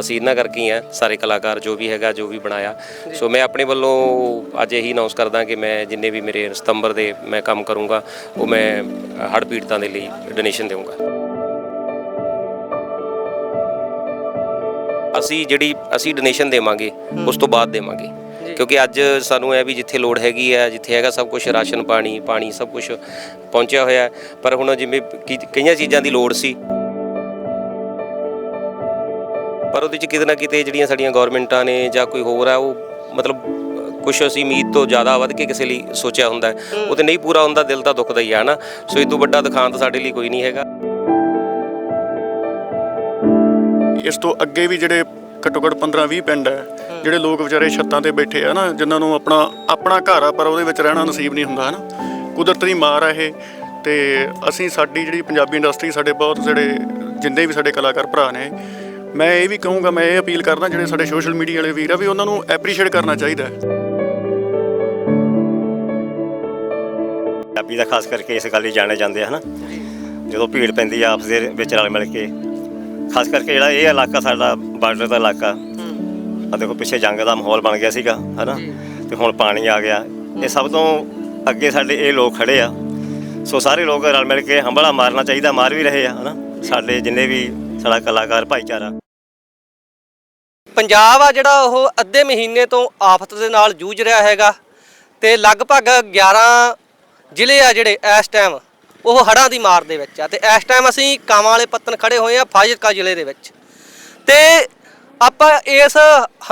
ਅਸੀਂ ਇਹਨਾਂ ਕਰਕੇ ਹੀ ਆ ਸਾਰੇ ਕਲਾਕਾਰ ਜੋ ਵੀ ਹੈਗਾ ਜੋ ਵੀ ਬਣਾਇਆ। ਸੋ ਮੈਂ ਆਪਣੇ ਵੱਲੋਂ ਅੱਜ ਇਹੀ ਅਨਾਉਂਸ ਕਰਦਾ ਕਿ ਮੈਂ ਜਿੰਨੇ ਵੀ ਮੇਰੇ ਸਤੰਬਰ ਦੇ ਮੈਂ ਕੰਮ ਕਰੂੰਗਾ ਉਹ ਮੈਂ ਹੜ੍ਹ ਪੀੜਤਾਂ ਦੇ ਲਈ ਡੋਨੇਸ਼ਨ ਦੇਵਾਂਗਾ ਅਸੀਂ ਜਿਹੜੀ ਅਸੀਂ ਡੋਨੇਸ਼ਨ ਦੇਵਾਂਗੇ ਉਸ ਤੋਂ ਬਾਅਦ ਦੇਵਾਂਗੇ। ਕਿਉਂਕਿ ਅੱਜ ਸਾਨੂੰ ਇਹ ਵੀ ਜਿੱਥੇ ਲੋੜ ਹੈਗੀ ਹੈ ਜਿੱਥੇ ਹੈਗਾ ਸਭ ਕੁਝ ਰਾਸ਼ਨ ਪਾਣੀ ਪਾਣੀ ਸਭ ਕੁਝ ਪਹੁੰਚਿਆ ਹੋਇਆ। ਪਰ ਹੁਣ ਜਿਵੇਂ ਕੀ- ਕਈਆਂ ਚੀਜ਼ਾਂ ਦੀ ਲੋੜ ਸੀ। ਪਰ ਉਹਦੇ ਚ ਕਿਤੇ ਨਾ ਕਿਤੇ ਜਿਹੜੀਆਂ ਸਾਡੀਆਂ ਗਵਰਨਮੈਂਟਾਂ ਨੇ ਜਾਂ ਕੋਈ ਹੋਰ ਹੈ ਉਹ ਮਤਲਬ ਕੁਝ ਅਸੀਂ ਉਮੀਦ ਤੋਂ ਜ਼ਿਆਦਾ ਵੱਧ ਕੇ ਕਿਸੇ ਲਈ ਸੋਚਿਆ ਹੁੰਦਾ ਹੈ। ਉਹ ਤੇ ਨਹੀਂ ਪੂਰਾ ਹੁੰਦਾ ਦਿਲ ਤਾਂ ਦੁਖਦਾ ਹੀ ਆ ਨਾ ਸੋ ਇਹ ਤੋਂ ਵੱਡਾ ਦੁਖਾਂਤ ਸਾਡੇ ਲਈ ਕੋਈ ਨਹੀਂ ਹੈਗਾ। ਇਸ ਤੋਂ ਅੱਗੇ ਵੀ ਜਿਹੜੇ ਘੱਟੋ ਘੱਟ 15 20 ਪਿੰਡ ਹੈ ਜਿਹੜੇ ਲੋਕ ਵਿਚਾਰੇ ਛੱਤਾਂ ਤੇ ਬੈਠੇ ਆ ਨਾ ਜਿਨ੍ਹਾਂ ਨੂੰ ਆਪਣਾ ਆਪਣਾ ਘਰ ਆ ਪਰ ਉਹਦੇ ਵਿੱਚ ਰਹਿਣਾ ਨਸੀਬ ਨਹੀਂ ਹੁੰਦਾ ਹਨਾ? ਕੁਦਰਤ ਦੀ ਮਾਰ ਆ ਇਹ ਤੇ ਅਸੀਂ ਸਾਡੀ ਜਿਹੜੀ ਪੰਜਾਬੀ ਇੰਡਸਟਰੀ ਸਾਡੇ ਬਹੁਤ ਜਿਹੜੇ ਜਿੰਨੇ ਵੀ ਸਾਡੇ ਕਲਾਕਾਰ ਭਰਾ ਨੇ ਮੈਂ ਇਹ ਵੀ ਕਹੂੰਗਾ, ਮੈਂ ਇਹ ਅਪੀਲ ਕਰਦਾ ਜਿਹੜੇ ਸਾਡੇ ਸੋਸ਼ਲ ਮੀਡੀਆ ਵਾਲੇ ਵੀਰ ਆ ਵੀ ਉਹਨਾਂ ਨੂੰ ਐਪਰੀਸ਼ੀਏਟ ਕਰਨਾ ਚਾਹੀਦਾ ਹੈ। ਪੰਜਾਬੀ ਦਾ ਖਾਸ ਕਰਕੇ ਇਸ ਗੱਲ ਲਈ ਜਾਣੇ ਜਾਂਦੇ ਆ, ਹਨਾ? ਜਦੋਂ ਭੀੜ ਪੈਂਦੀ ਆ ਆਪਸ ਦੇ ਵਿੱਚ ਰਲ ਮਿਲ ਕੇ। ਖਾਸ ਕਰਕੇ ਜਿਹੜਾ ਇਹ ਇਲਾਕਾ ਸਾਡਾ ਬਾਰਡਰ ਦਾ ਇਲਾਕਾ। ਆ ਦੇਖੋ, ਪਿੱਛੇ ਜੰਗ ਦਾ ਮਾਹੌਲ ਬਣ ਗਿਆ ਸੀਗਾ, ਹਨਾ? ਤੇ ਹੁਣ ਪਾਣੀ ਆ ਗਿਆ। ਇਹ ਸਭ ਤੋਂ ਅੱਗੇ ਸਾਡੇ ਇਹ ਲੋਕ ਖੜੇ ਆ। ਸੋ ਸਾਰੇ ਲੋਕ ਰਲ ਮਿਲ ਕੇ ਹੰਬਲਾ ਮਾਰਨਾ ਚਾਹੀਦਾ, ਮਾਰ ਵੀ ਰਹੇ ਆ, ਹਨਾ? ਸਾਡੇ ਜਿੰਨੇ ਵੀ ਸਾਡਾ ਕਲਾਕਾਰ, ਭਾਈਚਾਰਾ। ਪੰਜਾਬ ਆ ਜਿਹੜਾ ਉਹ ਅੱਧੇ ਮਹੀਨੇ ਤੋਂ ਆਫਤ ਦੇ ਨਾਲ ਜੂਝ ਰਿਹਾ ਹੈਗਾ ਤੇ ਲਗਭਗ 11 ਜ਼ਿਲ੍ਹੇ ਆ ਜਿਹੜੇ ਇਸ ਟਾਈਮ ਉਹ ਹੜ੍ਹਾਂ ਦੀ ਮਾਰ ਦੇ ਵਿੱਚ ਆ ਤੇ ਇਸ ਟਾਈਮ ਅਸੀਂ ਕਾਵਾਂ ਵਾਲੇ ਪੱਤਨ ਖੜੇ ਹੋਏ ਆ ਫਾਜ਼ਿਲਕਾ ਜ਼ਿਲ੍ਹੇ ਦੇ ਵਿੱਚ। ਤੇ ਆਪਾਂ ਇਸ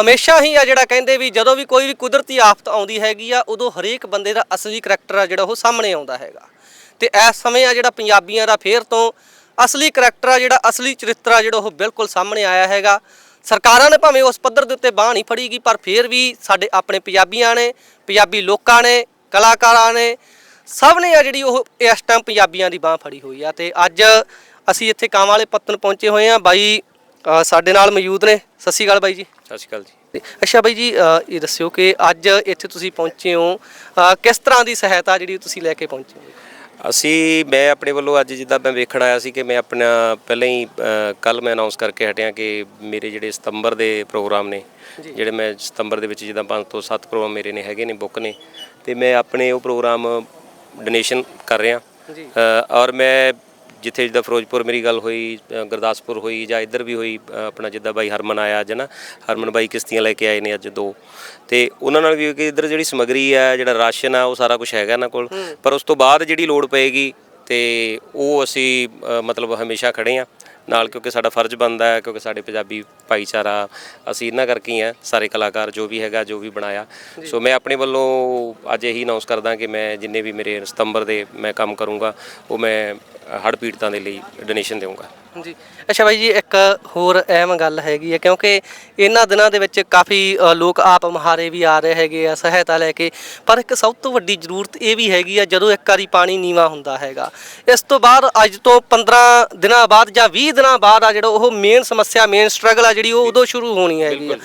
ਹਮੇਸ਼ਾ ਹੀ ਆ ਜਿਹੜਾ ਕਹਿੰਦੇ ਵੀ ਜਦੋਂ ਵੀ ਕੋਈ ਵੀ ਕੁਦਰਤੀ ਆਫਤ ਆਉਂਦੀ ਹੈਗੀ ਆ, ਉਦੋਂ ਹਰੇਕ ਬੰਦੇ ਦਾ ਅਸਲੀ ਕਰੈਕਟਰ ਆ ਜਿਹੜਾ ਉਹ ਸਾਹਮਣੇ ਆਉਂਦਾ ਹੈਗਾ। ਤੇ ਇਸ ਸਮੇਂ ਆ ਜਿਹੜਾ ਪੰਜਾਬੀਆਂ ਦਾ ਫੇਰ ਤੋਂ ਅਸਲੀ ਕਰੈਕਟਰ ਆ ਜਿਹੜਾ ਅਸਲੀ ਚਰਿੱਤਰ ਆ ਜਿਹੜਾ ਉਹ ਬਿਲਕੁਲ ਸਾਹਮਣੇ ਆਇਆ ਹੈਗਾ। ਸਰਕਾਰਾਂ ਨੇ ਭਾਵੇਂ ਉਸ ਪੱਧਰ ਦੇ ਉੱਤੇ ਬਾਹ ਨਹੀਂ ਫੜੀਗੀ ਪਰ ਫੇਰ ਵੀ ਸਾਡੇ ਆਪਣੇ ਪੰਜਾਬੀਆਂ ਨੇ ਪੰਜਾਬੀ ਲੋਕਾਂ ਨੇ ਕਲਾਕਾਰਾਂ ਨੇ ਸਭ ਨੇ ਆ ਜਿਹੜੀ ਉਹ ਇਸ ਟਾਈਮ ਪੰਜਾਬੀਆਂ ਦੀ ਬਾਹ ਫੜੀ ਹੋਈ ਆ। ਤੇ ਅੱਜ ਅਸੀਂ ਇੱਥੇ ਕਾਂਵਾਂ ਵਾਲੇ ਪੱਤਨ ਪਹੁੰਚੇ ਹੋਏ ਆ। ਬਾਈ ਸਾਡੇ ਨਾਲ ਮੌਜੂਦ ਨੇ। ਸਤਿ ਸ਼੍ਰੀ ਅਕਾਲ ਬਾਈ ਜੀ। ਸਤਿ ਸ਼੍ਰੀ ਅਕਾਲ ਜੀ। ਅੱਛਾ ਬਾਈ ਜੀ ਇਹ ਦੱਸਿਓ ਕਿ ਅੱਜ ਇੱਥੇ ਤੁਸੀਂ ਪਹੁੰਚੇ ਹੋ। ਕਿਸ ਤਰ੍ਹਾਂ ਦੀ ਸਹਾਇਤਾ ਜਿਹੜੀ ਤੁਸੀਂ ਲੈ ਕੇ ਪਹੁੰਚੇ ਹੋ? ਅਸੀਂ ਮੈਂ ਆਪਣੇ ਵੱਲੋਂ ਅੱਜ ਜਿੱਦਾਂ ਮੈਂ ਵੇਖਣ ਆਇਆ ਸੀ ਕਿ ਮੈਂ ਆਪਣਾ ਪਹਿਲਾਂ ਹੀ ਕੱਲ ਮੈਂ ਅਨਾਉਂਸ ਕਰਕੇ ਹਟਿਆ ਕਿ ਮੇਰੇ ਜਿਹੜੇ ਸਤੰਬਰ ਦੇ ਪ੍ਰੋਗਰਾਮ ਨੇ ਜਿਹੜੇ ਮੈਂ ਸਤੰਬਰ ਦੇ ਵਿੱਚ ਜਿੱਦਾਂ 5 ਤੋਂ 7 ਪ੍ਰੋਗਰਾਮ ਮੇਰੇ ਨੇ ਹੈਗੇ ਨੇ ਬੁੱਕ ਨੇ ਤੇ ਮੈਂ ਆਪਣੇ ਉਹ ਪ੍ਰੋਗਰਾਮ ਡੋਨੇਸ਼ਨ ਕਰ ਰਿਹਾ ਜੀ। ਔਰ ਮੈਂ ਜਿੱਥੇ ਜਿੱਦਾਂ ਫਿਰੋਜ਼ਪੁਰ ਮੇਰੀ ਗੱਲ ਹੋਈ ਗੁਰਦਾਸਪੁਰ ਹੋਈ ਜਾਂ ਇੱਧਰ ਵੀ ਹੋਈ ਆਪਣਾ ਜਿੱਦਾਂ ਬਾਈ ਹਰਮਨ ਆਇਆ ਅੱਜ ਨਾ ਹਰਮਨ ਬਾਈ ਕਿਸ਼ਤੀਆਂ ਲੈ ਕੇ ਆਏ ਨੇ ਅੱਜ ਦੋ। ਤੇ ਉਹਨਾਂ ਨਾਲ ਵੀ ਕਿ ਇੱਧਰ ਜਿਹੜੀ ਸਮਗਰੀ ਆ ਜਿਹੜਾ ਰਾਸ਼ਨ ਆ ਉਹ ਸਾਰਾ ਕੁਝ ਹੈਗਾ ਇਹਨਾਂ ਕੋਲ। ਪਰ ਉਸ ਤੋਂ ਬਾਅਦ ਜਿਹੜੀ ਲੋੜ ਪਏਗੀ ਤੇ ਉਹ ਅਸੀਂ ਮਤਲਬ ਹਮੇਸ਼ਾ ਖੜੇ ਆ। ਨਾਲ ਕਿਉਂਕਿ ਸਾਡਾ ਫਰਜ਼ ਬਣਦਾ ਹੈ ਕਿਉਂਕਿ ਸਾਡੇ ਪੰਜਾਬੀ ਭਾਈਚਾਰਾ ਅਸੀਂ ਇਹਨਾਂ ਕਰਕੇ ਹੀ ਆ ਸਾਰੇ ਕਲਾਕਾਰ ਜੋ ਵੀ ਹੈਗਾ ਜੋ ਵੀ ਬਣਾਇਆ। ਸੋ ਮੈਂ ਆਪਣੇ ਵੱਲੋਂ ਅੱਜ ਇਹੀ ਅਨਾਉਂਸ ਕਰਦਾ ਕਿ ਮੈਂ ਜਿੰਨੇ ਵੀ ਮੇਰੇ ਸਤੰਬਰ ਦੇ ਮੈਂ ਕੰਮ ਕਰੂੰਗਾ ਉਹ ਮੈਂ ਹੜ੍ਹ ਪੀੜਤਾਂ ਦੇ ਲਈ ਡੋਨੇਸ਼ਨ ਦੇਵਾਂਗਾ ਜੀ। ਅੱਛਾ ਬਾਈ ਜੀ ਇੱਕ ਹੋਰ ਅਹਿਮ ਗੱਲ ਹੈਗੀ ਹੈ ਕਿਉਂਕਿ ਇਹਨਾਂ ਦਿਨਾਂ ਦੇ ਵਿੱਚ ਕਾਫੀ ਅ, ਲੋਕ ਆਪ ਮਹਾਰੇ ਵੀ ਆ ਰਹੇ ਹੈਗੇ ਆ ਸਹਾਇਤਾ ਲੈ ਕੇ। ਪਰ ਇੱਕ ਸਭ ਤੋਂ ਵੱਡੀ ਜ਼ਰੂਰਤ ਇਹ ਵੀ ਹੈਗੀ ਆ ਜਦੋਂ ਇੱਕ ਵਾਰੀ ਪਾਣੀ ਨੀਵਾ ਹੁੰਦਾ ਹੈਗਾ। ਇਸ ਤੋਂ ਬਾਅਦ ਅੱਜ ਤੋਂ 15 ਦਿਨਾਂ ਬਾਅਦ ਜਾਂ 20 ਦਿਨਾਂ ਬਾਅਦ ਆ ਜਿਹੜਾ ਉਹ ਮੇਨ ਸਮੱਸਿਆ ਮੇਨ ਸਟਰਗਲ ਆ ਜਿਹੜੀ ਉਹ ਉਦੋਂ ਸ਼ੁਰੂ ਹੋਣੀ ਹੈਗੀ ਆ।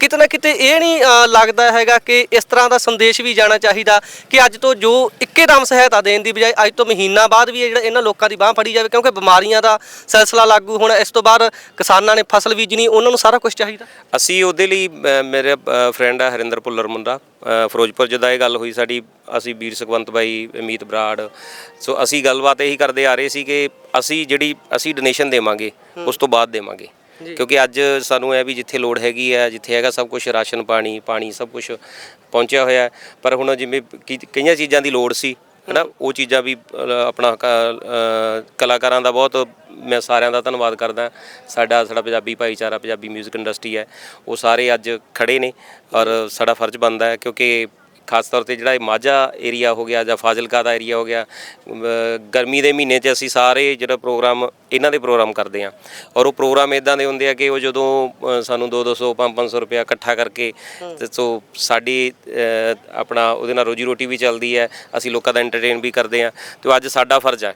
ਕਿਤੇ ਨਾ ਕਿਤੇ ਇਹ ਨਹੀਂ ਅ, ਲੱਗਦਾ ਹੈਗਾ ਕਿ ਇਸ ਤਰ੍ਹਾਂ ਦਾ ਸੰਦੇਸ਼ ਵੀ ਜਾਣਾ ਚਾਹੀਦਾ ਕਿ ਅੱਜ ਤੋਂ ਜੋ ਇੱਕੇਦਮ ਸਹਾਇਤਾ ਦੇਣ ਦੀ ਬਜਾਏ ਅੱਜ ਤੋਂ ਮਹੀਨਾ ਬਾਅਦ ਵੀ ਇਹ ਜਿਹੜਾ ਇਹਨਾਂ ਲੋਕਾਂ ਦੀ ਬਾਹ ਫੜੀ ਜਾਵੇ ਕਿਉਂਕਿ ਬਿਮਾਰੀਆਂ ਦਾ ਸਿਲਸਿਲਾ ਲਾਗੂ ਹੋਣਾ ਇਸ ਤੋਂ ਬਾਅਦ ਕਿਸਾਨਾਂ ਨੇ ਫਸਲ ਬੀਜਣੀ ਉਹਨਾਂ ਨੂੰ ਸਾਰਾ ਕੁਝ ਚਾਹੀਦਾ। ਅਸੀਂ ਉਹਦੇ ਲਈ ਅ, ਮੇਰੇ ਫਰੈਂਡ ਆ ਹਰਿੰਦਰ ਭੁੱਲਰ ਮੁੰਡਾ ਅ, ਫਿਰੋਜ਼ਪੁਰ ਜਿੱਦਾਂ ਇਹ ਗੱਲ ਹੋਈ ਸਾਡੀ ਅਸੀਂ ਵੀਰ ਸੁਖਵੰਤ ਬਾਈ ਅਮੀਤ ਬਰਾੜ ਸੋ ਅਸੀਂ ਗੱਲਬਾਤ ਇਹੀ ਕਰਦੇ ਆ ਰਹੇ ਸੀ ਕਿ ਅਸੀਂ ਜਿਹੜੀ ਅਸੀਂ ਡੋਨੇਸ਼ਨ ਦੇਵਾਂਗੇ ਉਸ ਤੋਂ ਬਾਅਦ ਦੇਵਾਂਗੇ। ਕਿਉਂਕਿ ਅੱਜ ਸਾਨੂੰ ਇਹ ਵੀ ਜਿੱਥੇ ਲੋੜ ਹੈਗੀ ਹੈ ਜਿੱਥੇ ਹੈਗਾ ਸਭ ਕੁਝ ਰਾਸ਼ਨ ਪਾਣੀ ਪਾਣੀ ਸਭ ਕੁਝ ਪਹੁੰਚਿਆ ਹੋਇਆ। ਪਰ ਹੁਣ ਜਿਵੇਂ ਕੀ- ਕਈਆਂ ਚੀਜ਼ਾਂ ਦੀ ਲੋੜ ਸੀ ਹਨਾ ਉਹ ਚੀਜ਼ਾਂ ਵੀ ਅ, ਆਪਣਾ ਕ- ਅ, ਕਲਾਕਾਰਾਂ ਦਾ ਬਹੁਤ ਮੈਂ ਸਾਰਿਆਂ ਦਾ ਧੰਨਵਾਦ ਕਰਦਾ ਸਾਡਾ ਸਾਡਾ ਪੰਜਾਬੀ ਭਾਈਚਾਰਾ ਪੰਜਾਬੀ 뮤직 ਇੰਡਸਟਰੀ ਹੈ ਉਹ ਸਾਰੇ ਅੱਜ ਖੜੇ ਨੇ ਔਰ ਸਾਡਾ ਫਰਜ਼ ਬਣਦਾ ਹੈ ਕਿਉਂਕਿ ਖਾਸ ਤੌਰ ਤੇ ਜਿਹੜਾ ਇਹ ਮਾਝਾ ਏਰੀਆ ਹੋ ਗਿਆ ਜਾਂ ਫਾਜ਼ਿਲਕਾ ਦਾ ਏਰੀਆ ਹੋ ਗਿਆ ਗਰਮੀ ਦੇ ਮਹੀਨੇ 'ਚ ਅਸੀਂ ਸਾਰੇ ਜਿਹੜਾ ਪ੍ਰੋਗਰਾਮ ਇਹਨਾਂ ਦੇ ਪ੍ਰੋਗਰਾਮ ਕਰਦੇ ਆ ਔਰ ਉਹ ਪ੍ਰੋਗਰਾਮ ਇਦਾਂ ਦੇ ਹੁੰਦੇ ਆ ਕਿ ਉਹ ਜਦੋਂ ਸਾਨੂੰ 2-200 5-500 ਰੁਪਇਆ ਇਕੱਠਾ ਕਰਕੇ ਤੇ ਸੋ ਸਾਡੀ ਆਪਣਾ ਉਹਦੇ ਨਾਲ ਰੋਜੀ ਰੋਟੀ ਵੀ ਚੱਲਦੀ ਹੈ ਅਸੀਂ ਲੋਕਾਂ ਦਾ ਐਂਟਰਟੇਨ ਵੀ ਕਰਦੇ ਆ ਤੇ ਅੱਜ ਸਾਡਾ ਫਰਜ਼ ਹੈ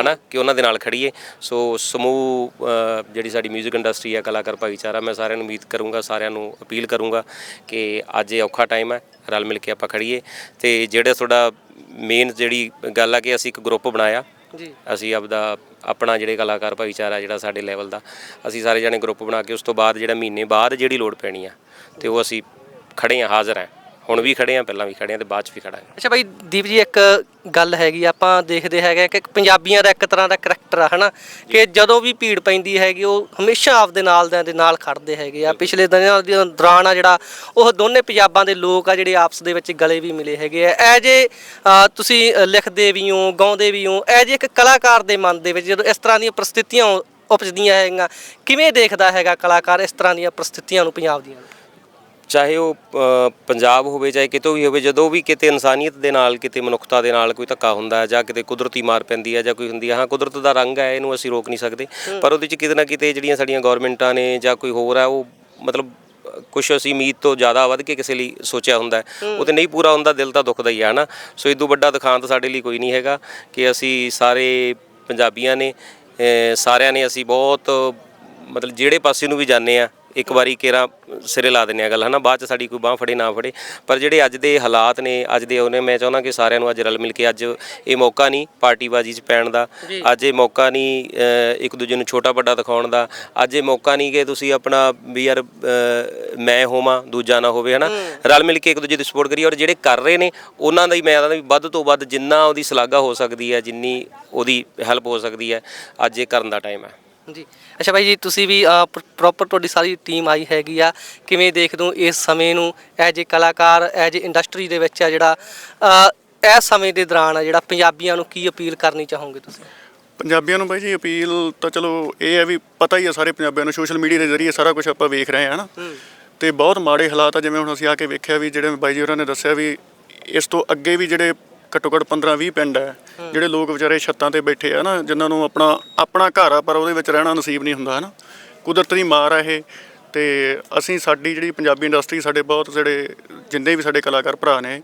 ਹਨਾ ਕਿ ਉਹਨਾਂ ਦੇ ਨਾਲ ਖੜੀਏ। ਸੋ ਸਮੂਹ ਅ, ਜਿਹੜੀ ਸਾਡੀ 뮤직 ਇੰਡਸਟਰੀ ਹੈ ਕਲਾਕਾਰ ਭਾਈਚਾਰਾ ਮੈਂ ਸਾਰਿਆਂ ਨੂੰ ਉਮੀਦ ਕਰੂੰਗਾ ਸਾਰਿਆਂ ਨੂੰ ਅਪੀਲ ਕਰੂੰਗਾ ਕਿ ਅੱਜ ਇਹ ਔਖਾ ਟਾਈਮ ਹੈ ਰਲ ਮਿਲ ਕੇ ਆਪਾਂ ਖੜੀਏ। ਤੇ ਜਿਹੜਾ ਤੁਹਾਡਾ ਮੇਨ ਜਿਹੜੀ ਗੱਲ ਆ ਕਿ ਅਸੀਂ ਇੱਕ ਗਰੁੱਪ ਬਣਾਇਆ ਜੀ। ਅਸੀਂ ਆਪਦਾ ਆਪਣਾ ਜਿਹੜੇ ਕਲਾਕਾਰ ਭਾਈਚਾਰਾ ਜਿਹੜਾ ਸਾਡੇ ਲੈਵਲ ਦਾ ਅਸੀਂ ਸਾਰੇ ਜਣੇ ਗਰੁੱਪ ਬਣਾ ਕੇ ਉਸ ਤੋਂ ਬਾਅਦ ਜਿਹੜਾ ਮਹੀਨੇ ਬਾਅਦ ਜਿਹੜੀ ਲੋੜ ਪੈਣੀ ਆ ਤੇ ਉਹ ਅਸੀਂ ਖੜੇ ਆ ਹਾਜ਼ਰ ਆ। ਹੁਣ ਵੀ ਖੜੇ ਆ ਪਹਿਲਾਂ ਵੀ ਖੜੇ ਆ ਤੇ ਬਾਅਦ ਚ ਵੀ ਖੜਾਂਗੇ ਅੱਛਾ ਭਾਈ ਦੀਪ ਜੀ ਇੱਕ ਗੱਲ ਹੈਗੀ ਆਪਾਂ ਦੇਖਦੇ ਹੈਗੇ ਕਿ ਪੰਜਾਬੀਆਂ ਦਾ ਇੱਕ ਤਰ੍ਹਾਂ ਦਾ ਕਰੈਕਟਰ ਆ ਹਨਾ? ਕਿ ਜਦੋਂ ਵੀ ਭੀੜ ਪੈਂਦੀ ਹੈਗੀ ਉਹ ਹਮੇਸ਼ਾ ਆਪਦੇ ਨਾਲ ਦੇ ਨਾਲ ਖੜਦੇ ਹੈਗੇ ਆ। ਪਿਛਲੇ ਦਿਨਾਂ ਦੇ ਦੌਰਾਨ ਆ ਜਿਹੜਾ ਉਹ ਦੋਨੇ ਪੰਜਾਬਾਂ ਦੇ ਲੋਕ ਆ ਜਿਹੜੇ ਆਪਸ ਦੇ ਵਿੱਚ ਗਲੇ ਵੀ ਮਿਲੇ ਹੈਗੇ ਆ। ਐ ਜੇ ਤੁਸੀਂ ਲਿਖਦੇ ਵੀ ਹੋ ਗਾਉਂਦੇ ਵੀ ਹੋ ਐ ਜੇ ਇੱਕ ਕਲਾਕਾਰ ਦੇ ਮਨ ਦੇ ਵਿੱਚ ਜਦੋਂ ਇਸ ਤਰ੍ਹਾਂ ਦੀਆਂ ਪ੍ਰਸਥਿਤੀਆਂ ਉਪਜਦੀਆਂ ਹੈਗੀਆਂ ਕਿਵੇਂ ਦੇਖਦਾ ਹੈਗਾ ਕਲਾਕਾਰ ਇਸ ਤਰ੍ਹਾਂ ਦੀਆਂ ਪ੍ਰਸਥਿਤੀਆਂ ਨੂੰ ਪੰਜਾਬ ਦੀਆਂ? ਚਾਹੇ ਉਹ ਅ, ਪੰਜਾਬ ਹੋਵੇ ਚਾਹੇ ਕਿਤੋਂ ਵੀ ਹੋਵੇ ਜਦੋਂ ਵੀ ਕਿਤੇ ਇਨਸਾਨੀਅਤ ਦੇ ਨਾਲ ਕਿਤੇ ਮਨੁੱਖਤਾ ਦੇ ਨਾਲ ਕੋਈ ਧੱਕਾ ਹੁੰਦਾ ਹੈ ਜਾਂ ਕਿਤੇ ਕੁਦਰਤੀ ਮਾਰ ਪੈਂਦੀ ਹੈ ਜਾਂ ਕੋਈ ਹੁੰਦੀ ਹੈ ਹਾਂ ਕੁਦਰਤ ਦਾ ਰੰਗ ਹੈ ਇਹਨੂੰ ਅਸੀਂ ਰੋਕ ਨਹੀਂ ਸਕਦੇ। ਪਰ ਉਹਦੇ ਚ ਕਿਤੇ ਨਾ ਕਿਤੇ ਜਿਹੜੀਆਂ ਸਾਡੀਆਂ ਗਵਰਨਮੈਂਟਾਂ ਨੇ ਜਾਂ ਕੋਈ ਹੋਰ ਹੈ ਉਹ ਮਤਲਬ ਕੁਝ ਅਸੀਂ ਉਮੀਦ ਤੋਂ ਜ਼ਿਆਦਾ ਵੱਧ ਕੇ ਕਿਸੇ ਲਈ ਸੋਚਿਆ ਹੁੰਦਾ ਹੈ। ਉਹ ਤੇ ਨਹੀਂ ਪੂਰਾ ਹੁੰਦਾ ਦਿਲ ਤਾਂ ਦੁਖਦਾ ਹੀ ਹੈ ਹਨਾ? ਸੋ ਇਦੋਂ ਵੱਡਾ ਦਿਖਾਂਤ ਸਾਡੇ ਲਈ ਕੋਈ ਨਹੀਂ ਹੈਗਾ ਕਿ ਅਸੀਂ ਸਾਰੇ ਪੰਜਾਬੀਆਂ ਨੇ ਅ, ਸਾਰਿਆਂ ਨੇ ਅਸੀਂ ਬਹੁਤ ਮਤਲਬ ਜਿਹੜੇ ਪਾਸੇ ਨੂੰ ਵੀ ਜਾਂਦੇ ਆ ਇੱਕ ਵਾਰੀ ਕੇਰਾ ਸਿਰੇ ਲਾ ਦਿੰਨੇ ਆ ਗੱਲ ਹਨਾ? ਬਾਅਦ ਚ ਸਾਡੀ ਕੋਈ ਬਾਹ ਫੜੇ ਨਾ ਫੜੇ। ਪਰ ਜਿਹੜੇ ਅੱਜ ਦੇ ਹਾਲਾਤ ਨੇ ਅੱਜ ਦੇ ਉਹਨੇ ਮੈਂ ਚਾਹੁੰਦਾ ਕਿ ਸਾਰਿਆਂ ਨੂੰ ਅੱਜ ਰਲ ਮਿਲ ਕੇ ਅੱਜ ਇਹ ਮੌਕਾ ਨਹੀਂ ਪਾਰਟੀਬਾਜ਼ੀ 'ਚ ਪੈਣ ਦਾ। ਅੱਜ ਇਹ ਮੌਕਾ ਨਹੀਂ ਇੱਕ ਦੂਜੇ ਨੂੰ ਛੋਟਾ ਵੱਡਾ ਦਿਖਾਉਣ ਦਾ। ਅੱਜ ਇਹ ਮੌਕਾ ਨਹੀਂ ਕਿ ਤੁਸੀਂ ਆਪਣਾ ਵੀ ਯਾਰ ਮੈਂ ਹੋਵਾਂ ਦੂਜਾ ਨਾ ਹੋਵੇ ਹਨਾ? ਰਲ ਮਿਲ ਕੇ ਇੱਕ ਦੂਜੇ ਦੀ ਸਪੋਰਟ ਕਰੀਏ ਔਰ ਜਿਹੜੇ ਕਰ ਰਹੇ ਨੇ ਉਹਨਾਂ ਦਾ ਹੀ ਮੈਂ ਆਦਾ ਵੀ ਵੱਧ ਤੋਂ ਵੱਧ ਜਿੰਨਾ ਉਹਦੀ ਸ਼ਲਾਘਾ ਹੋ ਸਕਦੀ ਹੈ ਜਿੰਨੀ ਉਹਦੀ ਹੈਲਪ ਹੋ ਸਕਦੀ ਹੈ ਅੱਜ ਇਹ ਕਰਨ ਦਾ ਟਾਈਮ ਹੈ। ਜੀ। ਅੱਛਾ ਭਾਈ ਜੀ ਤੁਸੀਂ ਵੀ ਪ੍ਰੋਪਰ ਤੁਹਾਡੀ ਸਾਰੀ ਟੀਮ ਆਈ ਹੈਗੀ ਆ। ਕਿਵੇਂ ਦੇਖਦੇ ਹੋ ਇਸ ਸਮੇਂ ਨੂੰ? ਐਜ ਏ ਕਲਾਕਾਰ ਐਜ ਏ ਇੰਡਸਟਰੀ ਦੇ ਵਿੱਚ ਆ ਜਿਹੜਾ ਇਸ ਸਮੇਂ ਦੇ ਦੌਰਾਨ ਆ ਜਿਹੜਾ ਪੰਜਾਬੀਆਂ ਨੂੰ ਕੀ ਅਪੀਲ ਕਰਨੀ ਚਾਹੋਗੇ ਤੁਸੀਂ? ਪੰਜਾਬੀਆਂ ਨੂੰ ਬਾਈ ਜੀ ਅਪੀਲ ਤਾਂ ਚਲੋ ਇਹ ਹੈ ਵੀ ਪਤਾ ਹੀ ਆ ਸਾਰੇ ਪੰਜਾਬੀਆਂ ਨੂੰ ਸੋਸ਼ਲ ਮੀਡੀਆ ਦੇ ਜ਼ਰੀਏ ਸਾਰਾ ਕੁਝ ਆਪਾਂ ਵੇਖ ਰਹੇ ਹਾਂ ਹਨਾ? ਤੇ ਬਹੁਤ ਮਾੜੇ ਹਾਲਾਤ ਆ ਜਿਵੇਂ ਹੁਣ ਅਸੀਂ ਆ ਕੇ ਵੇਖਿਆ ਵੀ ਜਿਹੜੇ ਬਾਈ ਜੀ ਹੋਰਾਂ ਨੇ ਦੱਸਿਆ ਵੀ ਇਸ ਤੋਂ ਅੱਗੇ ਵੀ ਜਿਹੜੇ ਘੱਟੋ ਘੱਟ 15 20 ਪਿੰਡ ਹੈ ਜਿਹੜੇ ਲੋਕ ਵਿਚਾਰੇ ਛੱਤਾਂ ਤੇ ਬੈਠੇ ਆ ਨਾ ਜਿਨ੍ਹਾਂ ਨੂੰ ਆਪਣਾ ਆਪਣਾ ਘਰ ਆ ਪਰ ਉਹਦੇ ਵਿੱਚ ਰਹਿਣਾ ਨਸੀਬ ਨਹੀਂ ਹੁੰਦਾ ਹਨਾ। ਕੁਦਰਤ ਦੀ ਮਾਰ ਆ ਇਹ ਤੇ ਅਸੀਂ ਸਾਡੀ ਜਿਹੜੀ ਪੰਜਾਬੀ ਇੰਡਸਟਰੀ ਸਾਡੇ ਬਹੁਤ ਜਿਹੜੇ ਜਿੰਨੇ ਵੀ ਸਾਡੇ ਕਲਾਕਾਰ ਭਰਾ ਨੇ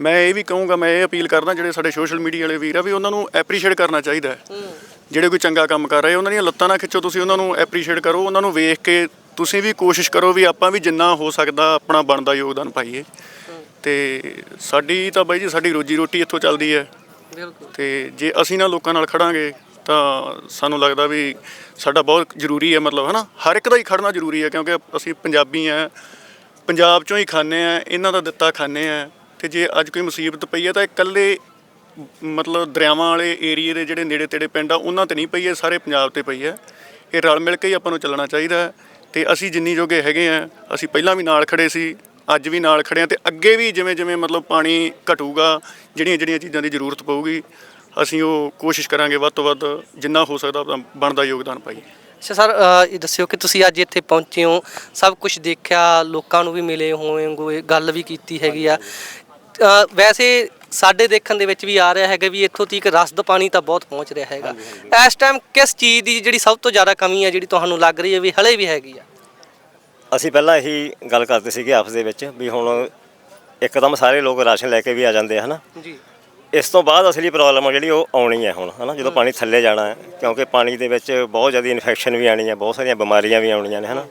ਮੈਂ ਇਹ ਵੀ ਕਹੂੰਗਾ ਮੈਂ ਇਹ ਅਪੀਲ ਕਰਦਾ ਜਿਹੜੇ ਸਾਡੇ ਸੋਸ਼ਲ ਮੀਡੀਆ ਵਾਲੇ ਵੀਰ ਆ ਵੀ ਉਹਨਾਂ ਨੂੰ ਐਪਰੀਸ਼ੀਏਟ ਕਰਨਾ ਚਾਹੀਦਾ ਹੈ। ਜਿਹੜੇ ਕੋਈ ਚੰਗਾ ਕੰਮ ਕਰ ਰਹੇ ਉਹਨਾਂ ਦੀਆਂ ਲੱਤਾਂ ਨਾ ਖਿੱਚੋ ਤੁਸੀਂ ਉਹਨਾਂ ਨੂੰ ਐਪਰੀਸ਼ੀਏਟ ਕਰੋ ਉਹਨਾਂ ਨੂੰ ਵੇਖ ਕੇ ਤੁਸੀਂ ਵੀ ਕੋਸ਼ਿਸ਼ ਕਰੋ ਵੀ ਆਪਾਂ ਵੀ ਜਿੰਨਾ ਹੋ ਸਕਦਾ ਆਪਣਾ ਬਣਦਾ ਯੋਗਦਾਨ ਪਾਈਏ। ਤੇ ਸਾਡੀ ਤਾਂ ਬਾਈ ਜੀ ਸਾਡੀ ਰੋਜੀ ਰੋਟੀ ਇੱਥੋਂ ਚੱਲਦੀ ਹੈ। ਬਿਲਕੁਲ। ਤੇ ਜੇ ਅਸੀਂ ਨਾ ਲੋਕਾਂ ਨਾਲ ਖੜਾਂਗੇ ਤਾਂ ਸਾਨੂੰ ਲੱਗਦਾ ਵੀ ਸਾਡਾ ਬਹੁਤ ਜ਼ਰੂਰੀ ਹੈ ਮਤਲਬ ਹਨਾ ਹਰ ਇੱਕ ਦਾ ਹੀ ਖੜਨਾ ਜ਼ਰੂਰੀ ਹੈ ਕਿਉਂਕਿ ਅਸੀਂ ਪੰਜਾਬੀ ਆ ਪੰਜਾਬ ਚੋਂ ਹੀ ਖਾਂਦੇ ਆ ਇਹਨਾਂ ਦਾ ਦਿੱਤਾ ਖਾਂਦੇ ਆ ਤੇ ਜੇ ਅੱਜ ਕੋਈ ਮੁਸੀਬਤ ਪਈ ਹੈ ਤਾਂ ਇਕੱਲੇ ਮਤਲਬ ਦਰਿਆਵਾਂ ਵਾਲੇ ਏਰੀਏ ਦੇ ਜਿਹੜੇ ਨੇੜੇ ਤੇੜੇ ਪਿੰਡ ਆ ਉਹਨਾਂ ਤੇ ਨਹੀਂ ਪਈ ਹੈ ਸਾਰੇ ਪੰਜਾਬ ਤੇ ਪਈ ਹੈ। ਇਹ ਰਲ ਮਿਲ ਕੇ ਹੀ ਆਪਾਂ ਨੂੰ ਚੱਲਣਾ ਚਾਹੀਦਾ ਹੈ। ਤੇ ਅਸੀਂ ਜਿੰਨੀ ਜੋਗੇ ਹੈਗੇ ਆ ਅਸੀਂ ਪਹਿਲਾਂ ਵੀ ਨਾਲ ਖੜੇ ਸੀ ਅੱਜ ਵੀ ਨਾਲ ਖੜੇ ਆ ਤੇ ਅੱਗੇ ਵੀ ਜਿਵੇਂ ਜਿਵੇਂ ਮਤਲਬ ਪਾਣੀ ਘਟੂਗਾ ਜਿਹੜੀਆਂ ਜਿਹੜੀਆਂ ਚੀਜ਼ਾਂ ਦੀ ਜ਼ਰੂਰਤ ਪਊਗੀ ਅਸੀਂ ਉਹ ਕੋਸ਼ਿਸ਼ ਕਰਾਂਗੇ ਵੱਧ ਤੋਂ ਵੱਧ ਜਿੰਨਾ ਹੋ ਸਕਦਾ ਆਪਣਾ ਬਣਦਾ ਯੋਗਦਾਨ ਪਾਈਏ ਅੱਛਾ ਸਰ ਇਹ ਦੱਸਿਓ ਕਿ ਤੁਸੀਂ ਅੱਜ ਇੱਥੇ ਪਹੁੰਚੇ ਹੋ ਸਭ ਕੁਝ ਦੇਖਿਆ ਲੋਕਾਂ ਨੂੰ ਵੀ ਮਿਲੇ ਹੋਵੋਗੇ ਗੱਲ ਵੀ ਕੀਤੀ ਹੈਗੀ ਆ। ਵੈਸੇ ਸਾਡੇ ਦੇਖਣ ਦੇ ਵਿੱਚ ਵੀ ਆ ਰਿਹਾ ਹੈਗਾ ਵੀ ਇੱਥੋਂ ਤੀਕ ਰਸਦ ਪਾਣੀ ਤਾਂ ਬਹੁਤ ਪਹੁੰਚ ਰਿਹਾ ਹੈਗਾ। ਇਸ ਟਾਈਮ ਕਿਸ ਚੀਜ਼ ਦੀ ਜਿਹੜੀ ਸਭ ਤੋਂ ਜ਼ਿਆਦਾ ਕਮੀ ਹੈ ਜਿਹੜੀ ਤੁਹਾਨੂੰ ਲੱਗ ਰਹੀ ਹੈ ਵੀ ਹਲੇ ਵੀ ਹੈਗੀ ਆ? ਅਸੀਂ ਪਹਿਲਾਂ ਇਹੀ ਗੱਲ ਕਰਦੇ ਸੀਗੇ ਆਪਸ ਦੇ ਵਿੱਚ ਵੀ ਹੁਣ ਇੱਕਦਮ ਸਾਰੇ ਲੋਕ ਰਾਸ਼ਨ ਲੈ ਕੇ ਵੀ ਆ ਜਾਂਦੇ ਆ ਹਨਾ? ਜੀ। ਇਸ ਤੋਂ ਬਾਅਦ ਅਸਲੀ ਪ੍ਰੋਬਲਮ ਆ ਜਿਹੜੀ ਉਹ ਆਉਣੀ ਹੈ ਹੁਣ ਹਨਾ? ਜਦੋਂ ਪਾਣੀ ਥੱਲੇ ਜਾਣਾ ਹੈ ਕਿਉਂਕਿ ਪਾਣੀ ਦੇ ਵਿੱਚ ਬਹੁਤ ਜ਼ਿਆਦਾ ਇਨਫੈਕਸ਼ਨ ਵੀ ਆਣੀ ਹੈ ਬਹੁਤ ਸਾਰੀਆਂ ਬਿਮਾਰੀਆਂ ਵੀ ਆਉਣੀਆਂ ਨੇ ਹਨਾ?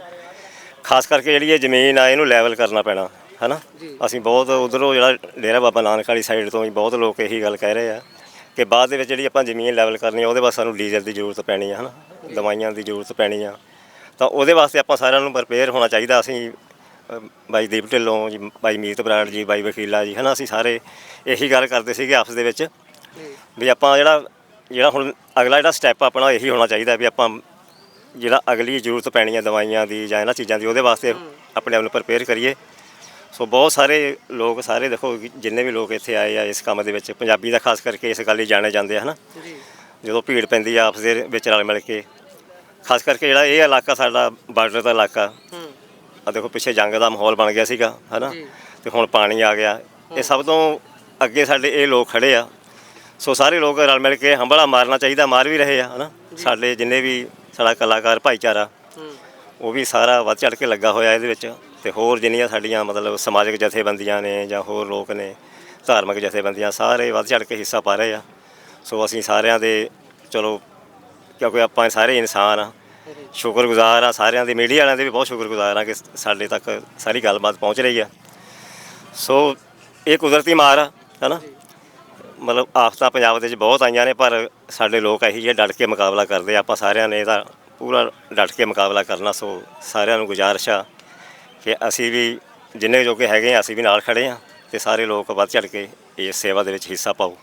ਖਾਸ ਕਰਕੇ ਜਿਹੜੀ ਇਹ ਜ਼ਮੀਨ ਆ ਇਹਨੂੰ ਲੈਵਲ ਕਰਨਾ ਪੈਣਾ ਹਨਾ? ਅਸੀਂ ਬਹੁਤ ਉਧਰੋਂ ਜਿਹੜਾ ਡੇਰਾ ਬਾਬਾ ਨਾਨਕ ਵਾਲੀ ਸਾਈਡ ਤੋਂ ਵੀ ਬਹੁਤ ਲੋਕ ਇਹੀ ਗੱਲ ਕਹਿ ਰਹੇ ਆ ਕਿ ਬਾਅਦ ਦੇ ਵਿੱਚ ਜਿਹੜੀ ਆਪਾਂ ਜ਼ਮੀਨ ਲੈਵਲ ਕਰਨੀ ਆ ਉਹਦੇ ਵਾਸਤੇ ਸਾਨੂੰ ਡੀਜ਼ਲ ਦੀ ਜ਼ਰੂਰਤ ਪੈਣੀ ਆ ਹਨਾ? ਦਵਾਈਆਂ ਦੀ ਜ਼ਰੂਰਤ ਪੈਣੀ ਆ ਤਾਂ ਉਹਦੇ ਵਾਸਤੇ ਆਪਾਂ ਸਾਰਿਆਂ ਨੂੰ ਪ੍ਰਪੇਅਰ ਹੋਣਾ ਚਾਹੀਦਾ। ਅਸੀਂ ਬਾਈ ਦੀਪ ਢਿੱਲੋਂ ਜੀ ਬਾਈ ਮੀਤ ਬਰਾੜ ਜੀ ਬਾਈ ਵਕੀਲਾ ਜੀ ਹਨਾ ਅਸੀਂ ਸਾਰੇ ਇਹੀ ਗੱਲ ਕਰਦੇ ਸੀਗੇ ਆਪਸ ਦੇ ਵਿੱਚ ਵੀ ਆਪਾਂ ਜਿਹੜਾ ਜਿਹੜਾ ਹੁਣ ਅਗਲਾ ਜਿਹੜਾ ਸਟੈਪ ਆਪਣਾ ਇਹੀ ਹੋਣਾ ਚਾਹੀਦਾ ਵੀ ਆਪਾਂ ਜਿਹੜਾ ਅਗਲੀ ਜ਼ਰੂਰਤ ਪੈਣੀ ਹੈ ਦਵਾਈਆਂ ਦੀ ਜਾਂ ਇਹਨਾਂ ਚੀਜ਼ਾਂ ਦੀ ਉਹਦੇ ਵਾਸਤੇ ਆਪਣੇ ਆਪ ਨੂੰ ਪ੍ਰਪੇਅਰ ਕਰੀਏ। ਸੋ ਬਹੁਤ ਸਾਰੇ ਲੋਕ ਸਾਰੇ ਦੇਖੋ ਜਿੰਨੇ ਵੀ ਲੋਕ ਇੱਥੇ ਆਏ ਆ ਇਸ ਕੰਮ ਦੇ ਵਿੱਚ ਪੰਜਾਬੀ ਦਾ ਖਾਸ ਕਰਕੇ ਇਸ ਗੱਲ ਲਈ ਜਾਣੇ ਜਾਂਦੇ ਆ ਹਨਾ। ਜੀ। ਜਦੋਂ ਭੀੜ ਪੈਂਦੀ ਆ ਆਪਸ ਦੇ ਵਿੱਚ ਰਲ ਮਿਲ ਕੇ। ਖਾਸ ਕਰਕੇ ਜਿਹੜਾ ਇਹ ਇਲਾਕਾ ਸਾਡਾ ਬਾਰਡਰ ਦਾ ਇਲਾਕਾ। ਹੂੰ। ਆ ਦੇਖੋ ਪਿੱਛੇ ਜੰਗ ਦਾ ਮਾਹੌਲ ਬਣ ਗਿਆ ਸੀਗਾ ਹਨਾ। ਤੇ ਹੁਣ ਪਾਣੀ ਆ ਗਿਆ। ਇਹ ਸਭ ਤੋਂ ਅੱਗੇ ਸਾਡੇ ਇਹ ਲੋਕ ਖੜੇ ਆ। ਸੋ ਸਾਰੇ ਲੋਕ ਰਲ ਮਿਲ ਕੇ ਹੰਬਲਾ ਮਾਰਨਾ ਚਾਹੀਦਾ ਮਾਰ ਵੀ ਰਹੇ ਆ ਹਨਾ? ਸਾਡੇ ਜਿੰਨੇ ਵੀ ਸਾਡਾ ਕਲਾਕਾਰ ਭਾਈਚਾਰਾ ਉਹ ਵੀ ਸਾਰਾ ਵੱਧ ਚੜ ਕੇ ਲੱਗਾ ਹੋਇਆ ਇਹਦੇ ਵਿੱਚ। ਤੇ ਹੋਰ ਜਿੰਨੀਆਂ ਸਾਡੀਆਂ ਮਤਲਬ ਸਮਾਜਿਕ ਜਥੇਬੰਦੀਆਂ ਨੇ ਜਾਂ ਹੋਰ ਲੋਕ ਨੇ ਧਾਰਮਿਕ ਜਥੇਬੰਦੀਆਂ ਸਾਰੇ ਵੱਧ ਚੜ ਕੇ ਹਿੱਸਾ ਪਾ ਰਹੇ ਆ। ਸੋ ਅਸੀਂ ਸਾਰਿਆਂ ਦੇ ਚਲੋ ਕਿਉਂਕਿ ਆਪਾਂ ਸਾਰੇ ਇਨਸਾਨ ਆ। ਸ਼ੁਕਰਗੁਜ਼ਾਰ ਆ, ਸਾਰਿਆਂ ਦੇ ਮੀਡੀਆ ਵਾਲਿਆਂ ਦੇ ਵੀ ਬਹੁਤ ਸ਼ੁਕਰਗੁਜ਼ਾਰ ਆ ਕਿ ਸਾਡੇ ਤੱਕ ਸਾਰੀ ਗੱਲਬਾਤ ਪਹੁੰਚ ਰਹੀ ਆ। ਸੋ ਇਹ ਕੁਦਰਤੀ ਮਾਰ ਆ, ਹਨਾ? ਮਤਲਬ ਆਫਤਾਂ ਪੰਜਾਬ ਦੇ ਵਿੱਚ ਬਹੁਤ ਆਈਆਂ ਨੇ, ਪਰ ਸਾਡੇ ਲੋਕ ਇਹੀ ਜਿਹੇ ਡਟ ਕੇ ਮੁਕਾਬਲਾ ਕਰਦੇ ਆ। ਆਪਾਂ ਸਾਰਿਆਂ ਨੇ ਇਹਦਾ ਪੂਰਾ ਡਟ ਕੇ ਮੁਕਾਬਲਾ ਕਰਨਾ, ਸੋ ਸਾਰਿਆਂ ਨੂੰ ਗੁਜ਼ਾਰਿਸ਼ ਆ ਕਿ ਅਸੀਂ ਵੀ ਜਿੰਨੇ ਜੋਗੇ ਹੈਗੇ ਆ, ਅਸੀਂ ਵੀ ਨਾਲ ਖੜੇ ਆ ਤੇ ਸਾਰੇ ਲੋਕ ਵੱਧ ਚੜ ਕੇ ਇਸ ਸੇਵਾ ਦੇ ਵਿੱਚ ਹਿੱਸਾ ਪਾਓ।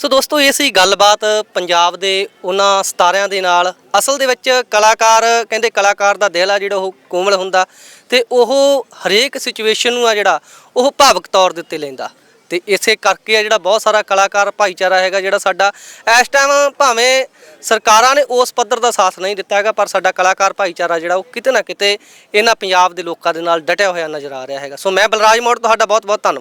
ਸੋ ਦੋਸਤੋ, ਇਹ ਸੀ ਗੱਲਬਾਤ ਪੰਜਾਬ ਦੇ ਉਹਨਾਂ ਸਤਾਰਿਆਂ ਦੇ ਨਾਲ। ਅਸਲ ਦੇ ਵਿੱਚ ਕਲਾਕਾਰ, ਕਹਿੰਦੇ ਕਲਾਕਾਰ ਦਾ ਦਿਲ ਆ ਜਿਹੜਾ ਉਹ ਕੋਮਲ ਹੁੰਦਾ ਤੇ ਉਹ ਹਰੇਕ ਸਿਚੁਏਸ਼ਨ ਨੂੰ ਆ ਜਿਹੜਾ ਉਹ ਭਾਵਕ ਤੌਰ ਦੇ ਉੱਤੇ ਲੈਂਦਾ। ਤੇ ਇਸੇ ਕਰਕੇ ਆ ਜਿਹੜਾ ਬਹੁਤ ਸਾਰਾ ਕਲਾਕਾਰ ਭਾਈਚਾਰਾ ਹੈਗਾ ਜਿਹੜਾ ਸਾਡਾ। ਇਸ ਟਾਈਮ ਭਾਵੇਂ ਸਰਕਾਰਾਂ ਨੇ ਉਸ ਪੱਧਰ ਦਾ ਸਾਥ ਨਹੀਂ ਦਿੱਤਾ ਹੈਗਾ, ਪਰ ਸਾਡਾ ਕਲਾਕਾਰ ਭਾਈਚਾਰਾ ਜਿਹੜਾ ਉਹ ਕਿਤੇ ਨਾ ਕਿਤੇ ਇਹਨਾਂ ਪੰਜਾਬ ਦੇ ਲੋਕਾਂ ਦੇ ਨਾਲ ਡਟਿਆ ਹੋਇਆ ਨਜ਼ਰ ਆ ਰਿਹਾ ਹੈਗਾ। ਸੋ ਮੈਂ ਬਲਰਾਜ ਮੋੜ, ਤੁਹਾਡਾ ਬਹੁਤ ਬਹੁਤ ਧੰਨਵਾਦ।